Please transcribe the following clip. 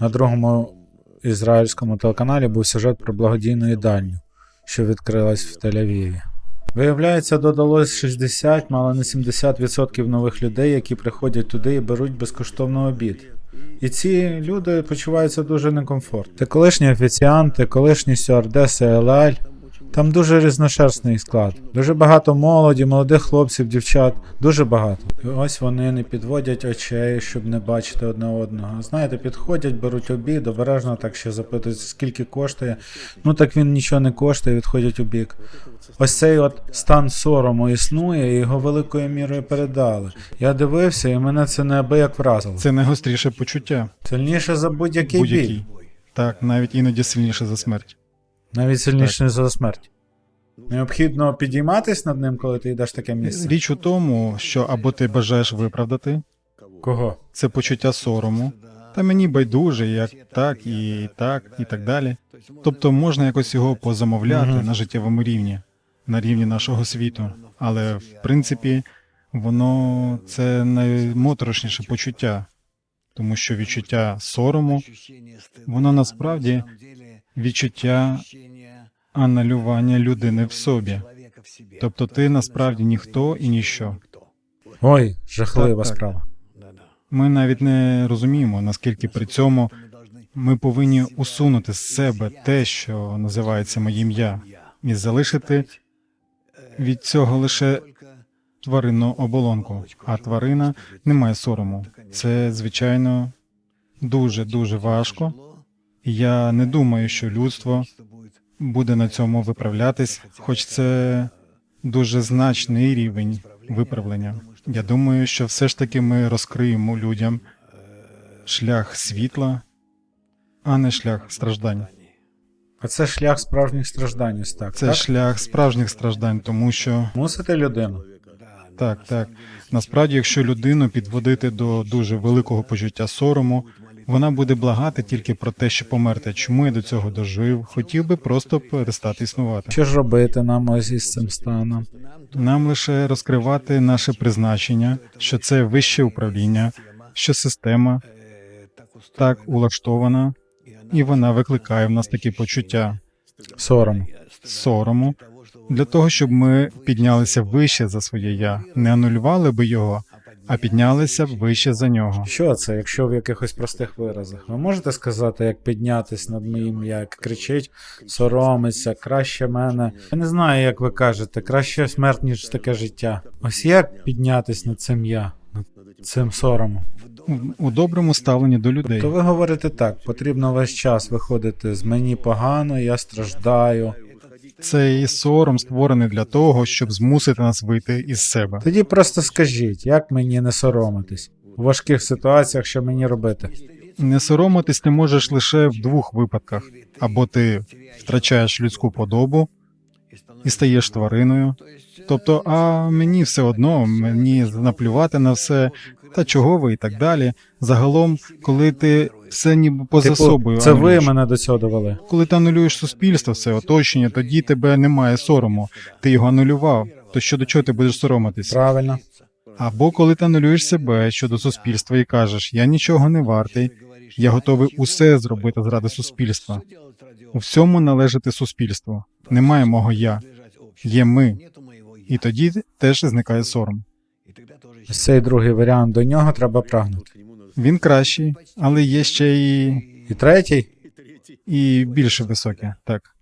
На другому ізраїльському телеканалі був сюжет про благодійну їдальню, що відкрилась в Тель-Авіві. Виявляється, додалось 60, мало не 70% нових людей, які приходять туди і беруть безкоштовно обід. І ці люди почуваються дуже некомфортно. Це колишні офіціанти, колишні стюардеси ЛЛ. Там дуже різношерстний склад. Дуже багато молоді, молодих хлопців, дівчат, дуже багато. І ось вони не підводять очей, щоб не бачити одне одного. Знаєте, підходять, беруть обід, обережно так ще запитують, скільки коштує. Ну так він нічого не коштує, відходять у бік. Ось цей от стан сорому існує, і його великою мірою передали. Я дивився, і мене це неабияк вразило. Це найгостріше почуття. Сильніше за будь-який біль. Будь-який. Так, навіть іноді сильніше за смерть. Навіть сильніше за смерть. Необхідно підійматись над ним, коли ти йдеш таке місце. Річ у тому, що або ти бажаєш виправдати Кого? це почуття сорому, та мені байдуже, як так і так, і так далі. Тобто можна якось його позамовляти Мгм. на життєвому рівні, на рівні нашого світу. Але в принципі, воно це наймоторошніше почуття, тому що відчуття сорому, воно насправді відчуття аналювання людини в собі. Тобто ти насправді ніхто і ніщо. Ой, жахлива Так, так. справа. Ми навіть не розуміємо, наскільки при цьому ми повинні усунути з себе те, що називається моїм я, і залишити від цього лише тваринну оболонку. А тварина не має сорому. Це звичайно дуже дуже важко. Я не думаю, що людство буде на цьому виправлятись, хоч це дуже значний рівень виправлення. Я думаю, що все ж таки ми розкриємо людям шлях світла, а не шлях страждань. А це шлях справжніх страждань, ось так. Це так? шлях справжніх страждань, тому що Мусити людину. Так, так. Насправді, якщо людину підводити до дуже великого почуття сорому, вона буде благати тільки про те, що померти. Чому я до цього дожив? Хотів би просто перестати існувати. Що ж робити нам ось із цим станом? Нам лише розкривати наше призначення, що це вище управління, що система так улаштована, і вона викликає в нас такі почуття Сорому. сорому для того, щоб ми піднялися вище за своє я, не анулювали би його, а піднялися б вище за нього. Що це, якщо в якихось простих виразах? Ви можете сказати, як піднятись над моїм, як кричить, соромиться, краще мене. Я не знаю, як ви кажете, краще смерть, ніж таке життя. Ось як піднятись над цим я, над цим соромом? У доброму ставленні до людей. То ви говорите так, потрібно весь час виходити з мені погано, я страждаю. Цей сором створений для того, щоб змусити нас вийти із себе. Тоді просто скажіть, як мені не соромитись у важких ситуаціях, що мені робити? Не соромитись ти можеш лише в двох випадках: або ти втрачаєш людську подобу і стаєш твариною. Тобто, а мені все одно, мені наплювати на все, та чого ви і так далі. Загалом, коли ти все ніби поза собою, Типу, це ви мене до цього довели. коли ти анулюєш суспільство, все оточення, тоді тебе немає сорому. Ти його анулював. То що до чого ти будеш соромитись? Правильно. Або коли ти анулюєш себе щодо суспільства і кажеш, я нічого не вартий, я готовий усе зробити заради суспільства. У всьому належати суспільству. Немає мого я, є ми. І тоді теж зникає сором. Ось цей другий варіант до нього треба прагнути. Він кращий, але є ще і, І третій і більше високе. Так.